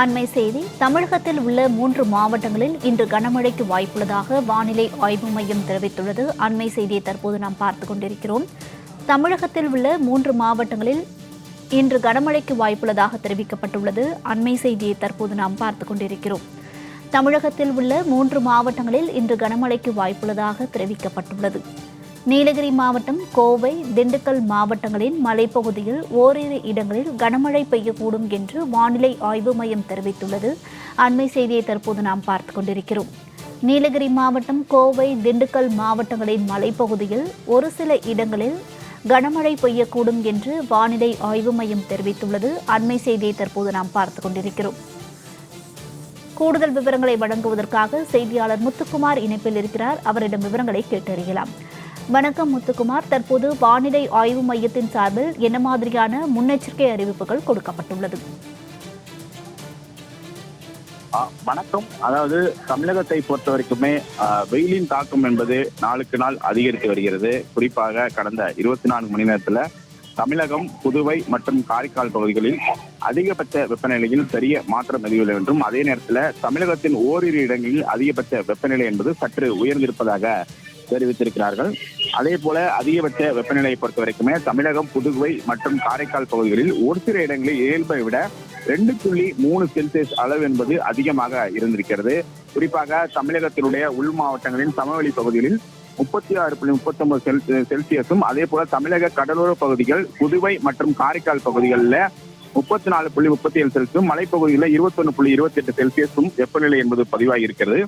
அண்மை செய்தி தமிழகத்தில் உள்ள மூன்று மாவட்டங்களில் இன்று கனமழைக்கு வாய்ப்புள்ளதாக வானிலை ஆய்வு மையம் தெரிவித்துள்ளது. அண்மை செய்தியை தற்போது நாம் பார்த்து கொண்டிருக்கிறோம். தமிழகத்தில் உள்ள மூன்று மாவட்டங்களில் இன்று கனமழைக்கு வாய்ப்புள்ளதாக தெரிவிக்கப்பட்டுள்ளது. அண்மை செய்தியை தற்போது நாம் பார்த்து கொண்டிருக்கிறோம். தமிழகத்தில் உள்ள மூன்று மாவட்டங்களில் இன்று கனமழைக்கு வாய்ப்புள்ளதாக தெரிவிக்கப்பட்டுள்ளது. நீலகிரி மாவட்டம் கோவை திண்டுக்கல் மாவட்டங்களின் மலைப்பகுதியில் ஓரிரு இடங்களில் கனமழை பெய்யக்கூடும் என்று வானிலை ஆய்வு மையம் தெரிவித்துள்ளது. அண்மை செய்தியை தற்போது நாம் பார்த்து கொண்டிருக்கிறோம். நீலகிரி மாவட்டம் கோவை திண்டுக்கல் மாவட்டங்களின் மலைப்பகுதியில் ஒரு சில இடங்களில் கனமழை பெய்யக்கூடும் என்று வானிலை ஆய்வு மையம் தெரிவித்துள்ளது. அண்மை செய்தியை தற்போது நாம் பார்த்துக் கொண்டிருக்கிறோம். கூடுதல் விவரங்களை வழங்குவதற்காக செய்தியாளர் முத்துக்குமார் இணைப்பில் இருக்கிறார். அவரிடம் விவரங்களை கேட்டறியலாம். வணக்கம் முத்துக்குமார். தற்போது வானிலை ஆய்வு மையத்தின் சார்பில் என்ன மாதிரியான முன்னெச்சரிக்கை அறிவிப்புகள் கொடுக்கப்பட்டுள்ளது? வணக்கம். அதாவது தமிழகத்தை பொறுத்த வரைக்குமே வெயிலின் தாக்கம் என்பது நாளுக்கு நாள் அதிகரித்து வருகிறது. குறிப்பாக கடந்த இருபத்தி நான்கு மணி நேரத்துல தமிழகம் புதுவை மற்றும் காரைக்கால் பகுதிகளில் அதிகபட்ச வெப்பநிலையில் பெரிய மாற்றம் எதுவில்லை என்றும் அதே நேரத்தில் தமிழகத்தின் ஓரிரு இடங்களில் அதிகபட்ச வெப்பநிலை என்பது சற்று உயர்ந்திருப்பதாக தெரிவித்திருக்கிறார்கள். அதே போல அதிகபட்ச வெப்பநிலையை பொறுத்த வரைக்குமே தமிழகம் புதுவை மற்றும் காரைக்கால் பகுதிகளில் ஒரு சில இடங்களில் இயல்பை விட ரெண்டு புள்ளி மூணு செல்சியஸ் அளவு என்பது அதிகமாக இருந்திருக்கிறது. குறிப்பாக தமிழகத்தினுடைய உள் மாவட்டங்களின் சமவெளி பகுதிகளில் முப்பத்தி ஆறு புள்ளி முப்பத்தி ஒன்பது செல் செல்சியஸும் அதே போல தமிழக கடலோர பகுதிகள் புதுவை மற்றும் காரைக்கால் பகுதிகளில் முப்பத்தி நாலு புள்ளி முப்பத்தி ஏழு செல்சியஸும் இருபத்தி இருபத்தொன்னு புள்ளி இருபத்தி எட்டு செல்சியஸும் வெப்பநிலை என்பது பதிவாகி இருக்கிறது.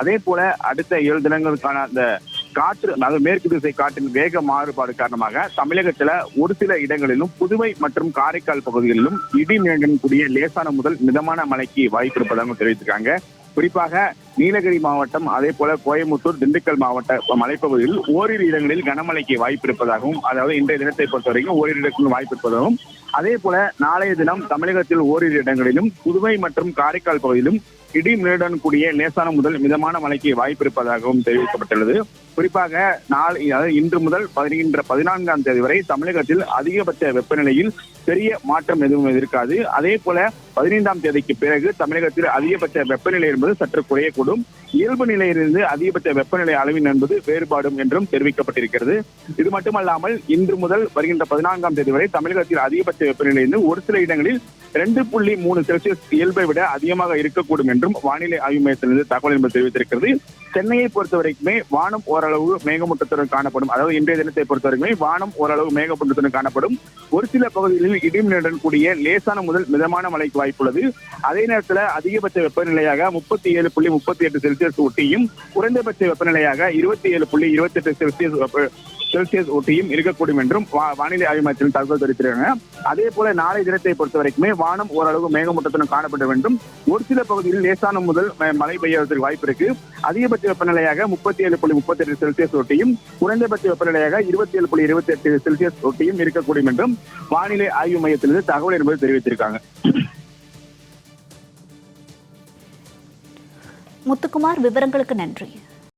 அதே போல அடுத்த ஏழு தினங்களுக்கான அந்த காற்று அதாவது மேற்கு திசை காற்றின் வேக மாறுபாடு காரணமாக தமிழகத்துல ஒரு சில இடங்களிலும் புதுவை மற்றும் காரைக்கால் பகுதிகளிலும் இடி மின்னலுடன் கூடிய லேசான முதல் மிதமான மழைக்கு வாய்ப்பு இருப்பதாக தெரிவித்திருக்காங்க. குறிப்பாக நீலகிரி மாவட்டம் அதே போல கோயம்புத்தூர் திண்டுக்கல் மாவட்ட மலைப்பகுதியில் ஓரிரு இடங்களில் கனமழைக்கு வாய்ப்பு இருப்பதாகவும் அதாவது இன்றைய தினத்தை பொறுத்தவரைக்கும் ஓரிரு இடங்களில் வாய்ப்பு இருப்பதாகவும் அதே போல நாளைய தினம் தமிழகத்தில் ஓரிரு இடங்களிலும் புதுவை மற்றும் காரைக்கால் பகுதியிலும் இடி மின்னலுடன் கூடிய லேசான முதல் மிதமான மழைக்கு வாய்ப்பு இருப்பதாகவும் தெரிவிக்கப்பட்டுள்ளது. குறிப்பாக நாளை இன்று முதல் பதினின்ற பதினான்காம் தேதி வரை தமிழகத்தில் அதிகபட்ச வெப்பநிலையில் பெரிய மாற்றம் எதுவும் இருக்காது. அதே போல பதினைந்தாம் தேதிக்கு பிறகு தமிழகத்தில் அதிகபட்ச வெப்பநிலை என்பது சற்று குறையக்கூடும். இயல்பு நிலையிலிருந்து அதிகபட்ச வெப்பநிலை அளவின் என்பது வேறுபாடும் என்றும் தெரிவிக்கப்பட்டிருக்கிறது. இது மட்டுமல்லாமல் இன்று முதல் வருகின்ற பதினான்காம் தேதி வரை தமிழகத்தில் அதிகபட்ச வெப்பநிலை இருந்து ஒரு சில இடங்களில் ரெண்டு புள்ளி மூணு செல்சியஸ் இயல்பை விட அதிகமாக இருக்கக்கூடும் என்றும் வானிலை ஆய்வு மையத்திலிருந்து தகவல் என்பது தெரிவித்திருக்கிறது. சென்னையை பொறுத்த வரைக்குமே வானம் ஓரளவு மேகமூட்டத்துடன் காணப்படும். அதாவது இன்றைய தினத்தை பொறுத்த வரைக்குமே வானம் ஓரளவு மேகமூட்டத்துடன் காணப்படும். ஒரு சில பகுதிகளில் இடிமின்னுடன் கூடிய லேசான முதல் மிதமான மழைக்கு வாய்ப்புள்ளது. அதே நேரத்தில் அதிகபட்ச வெப்பநிலையாக முப்பத்தி ஏழு புள்ளி முப்பத்தி எட்டு செல்சியஸ் ஒட்டியும் குறைந்தபட்ச வெப்பநிலையாக இருபத்தி ஏழு புள்ளி இருபத்தி எட்டு செல்சியஸ் வெப்ப- செல்சியஸ் ஒட்டியும் இருக்கக்கூடும் என்றும் வானிலை ஆய்வு மையத்தில் தகவல் தெரிவித்திருக்காங்க அதே போல நாளை தினத்தை பொறுத்த வரைக்குமே வானம் ஓரளவு மேகமூட்டத்துடன் காணப்படும் என்றும் ஒரு சில பகுதியில் லேசான முதல் மழை பெய்யறதுக்கு வாய்ப்பு இருக்கு. அதிகபட்ச வெப்பநிலையாக முப்பத்தி ஏழு புள்ளி முப்பத்தி எட்டு செல்சியஸ் ஒட்டியும் குறைந்தபட்ச வெப்பநிலையாக இருபத்தி ஏழு புள்ளி இருபத்தி எட்டு செல்சியஸ் ஒட்டியும் இருக்கக்கூடும் என்றும் வானிலை ஆய்வு மையத்திலிருந்து தகவல் என்பது தெரிவித்திருக்காங்க. முத்துக்குமார் விவரங்களுக்கு நன்றி.